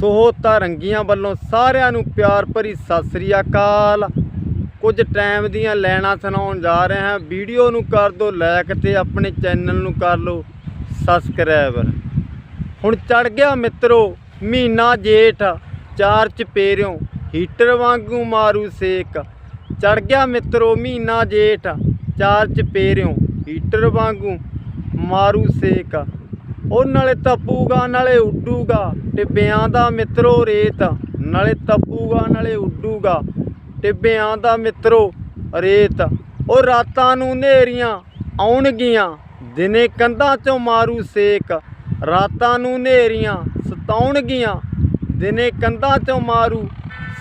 ਸੋਹਤਾ ਰੰਗੀਆਂ ਵੱਲੋਂ ਸਾਰਿਆਂ ਨੂੰ ਪਿਆਰ ਭਰੀ ਸਤਿ ਸ੍ਰੀ ਅਕਾਲ। ਕੁਝ ਟਾਈਮ ਦੀਆਂ ਲੈਣਾ ਸੁਣਾਉਣ ਜਾ ਰਹੇ ਹਾਂ। ਵੀਡੀਓ ਨੂੰ ਕਰ ਦਿਓ ਲਾਈਕ ਤੇ ਆਪਣੇ ਚੈਨਲ ਨੂੰ ਕਰ ਲਓ ਸਬਸਕ੍ਰਾਈਬਰ ਹੁਣ ਚੜ ਗਿਆ ਮਿੱਤਰੋ, ਮਹੀਨਾ ਜੇਠ, ਚਾਰ ਚਪੇਰਿਓ ਹੀਟਰ ਵਾਂਗੂ ਮਾਰੂ ਸੇਕ। ਚੜ ਗਿਆ ਮਿੱਤਰੋ, ਮਹੀਨਾ ਜੇਠ, ਚਾਰ ਚਪੇਰਿਓ ਹੀਟਰ ਵਾਂਗੂ ਮਾਰੂ ਸੇਕ। ਉਹ ਨਾਲੇ ਤੱਪੂਗਾ, ਨਾਲੇ ਉੱਡੂਗਾ। ਟਿੱਬਿਆਂ ਦਾ ਮਿੱਤਰੋ ਰੇਤ, ਨਾਲੇ ਤੱਪੂਗਾ, ਨਾਲੇ ਉੱਡੂਗਾ। ਟਿੱਬਿਆਂ ਦਾ ਮਿੱਤਰੋ ਰੇਤ। ਉਹ ਰਾਤਾਂ ਨੂੰ ਹਨੇਰੀਆਂ ਆਉਣਗੀਆਂ। ਦਿਨੇ ਕੰਧਾਂ ਚੋਂ ਮਾਰੂ ਸੇਕ। ਰਾਤਾਂ ਨੂੰ ਨੇਰੀਆਂ ਸਤਾਉਣਗੀਆਂ। ਦਿਨੇ ਕੰਧਾਂ ਚੋਂ ਮਾਰੂ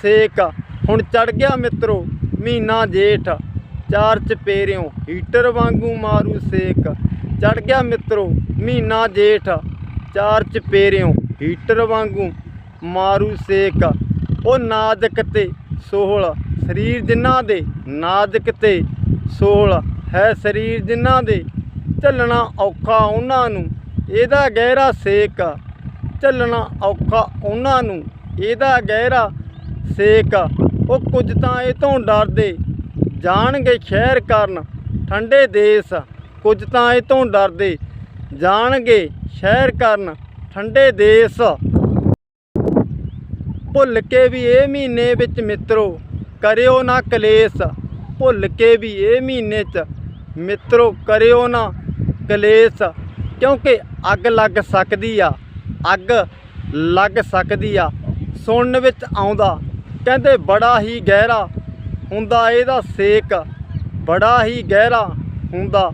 ਸੇਕ। ਹੁਣ ਚੜ ਗਿਆ ਮਿੱਤਰੋ ਮਹੀਨਾ ਜੇਠ। ਚਾਰ ਚਪੇਰਿਓ ਹੀਟਰ ਵਾਂਗੂ ਮਾਰੂ ਸੇਕ। ਚੜ ਗਿਆ ਮਿੱਤਰੋ, ਮਹੀਨਾ ਜੇਠ, ਚਾਰ ਚਪੇਰਿਓ, ਹੀਟਰ ਵਾਂਗੂ ਮਾਰੂ ਸੇਕ। ਉਹ ਨਾਜ਼ਕ ਤੇ ਸੋਹਲ, ਸਰੀਰ ਜਿਨ੍ਹਾਂ ਦੇ ਨਾਜ਼ਕ ਤੇ ਸੋਹਲ। ਹੈ ਸਰੀਰ ਜਿਨ੍ਹਾਂ ਦੇ, ਝੱਲਣਾ ਔਖਾ ਉਹਨਾਂ ਨੂੰ, ਇਹਦਾ ਗਹਿਰਾ ਸੇਕ। ਝੱਲਣਾ ਔਖਾ ਉਹਨਾਂ ਨੂੰ, ਇਹਦਾ ਗਹਿਰਾ ਸੇਕ। ਉਹ ਕੁਝ ਤਾਂ ਇਹ ਤੋਂ ਡਰਦੇ, ਜਾਣਗੇ ਸ਼ਹਿਰ ਕਰਨ, ਠੰਡੇ ਦੇਸ਼। ਕੁਝ ਤਾਂ ਇਹ ਤੋਂ ਡਰਦੇ ਜਾਣਗੇ ਸ਼ਹਿਰ ਕਰਨ ਠੰਡੇ ਦੇਸ਼। ਭੁੱਲ ਕੇ ਵੀ ਇਹ ਮਹੀਨੇ ਵਿੱਚ ਮਿੱਤਰੋ, ਕਰਿਓ ਨਾ ਕਲੇਸ਼। ਭੁੱਲ ਕੇ ਵੀ ਇਹ ਮਹੀਨੇ 'ਚ ਮਿੱਤਰੋ, ਕਰਿਓ ਨਾ ਕਲੇਸ਼। ਕਿਉਂਕਿ ਅੱਗ ਲੱਗ ਸਕਦੀ ਆ, ਅੱਗ ਲੱਗ ਸਕਦੀ ਆ। ਸੁਣਨ ਵਿੱਚ ਆਉਂਦਾ, ਕਹਿੰਦੇ ਬੜਾ ਹੀ ਗਹਿਰਾ ਹੁੰਦਾ, ਇਹਦਾ ਸੇਕ ਬੜਾ ਹੀ ਗਹਿਰਾ ਹੁੰਦਾ।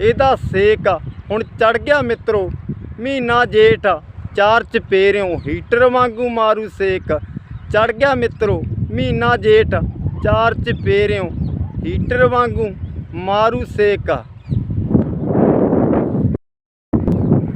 ਇਹਦਾ ਸੇਕ ਹੁਣ ਚੜ ਗਿਆ ਮਿੱਤਰੋ, ਮਹੀਨਾ ਜੇਠ ਚਾਰ ਚਪੇਰਿਓ ਹੀਟਰ ਵਾਂਗੂ ਮਾਰੂ ਸੇਕ। ਚੜ ਗਿਆ ਮਿੱਤਰੋ, ਮਹੀਨਾ ਜੇਠ ਚਾਰ ਚਪੇਰਿਓ ਹੀਟਰ ਵਾਂਗੂ ਮਾਰੂ ਸੇਕ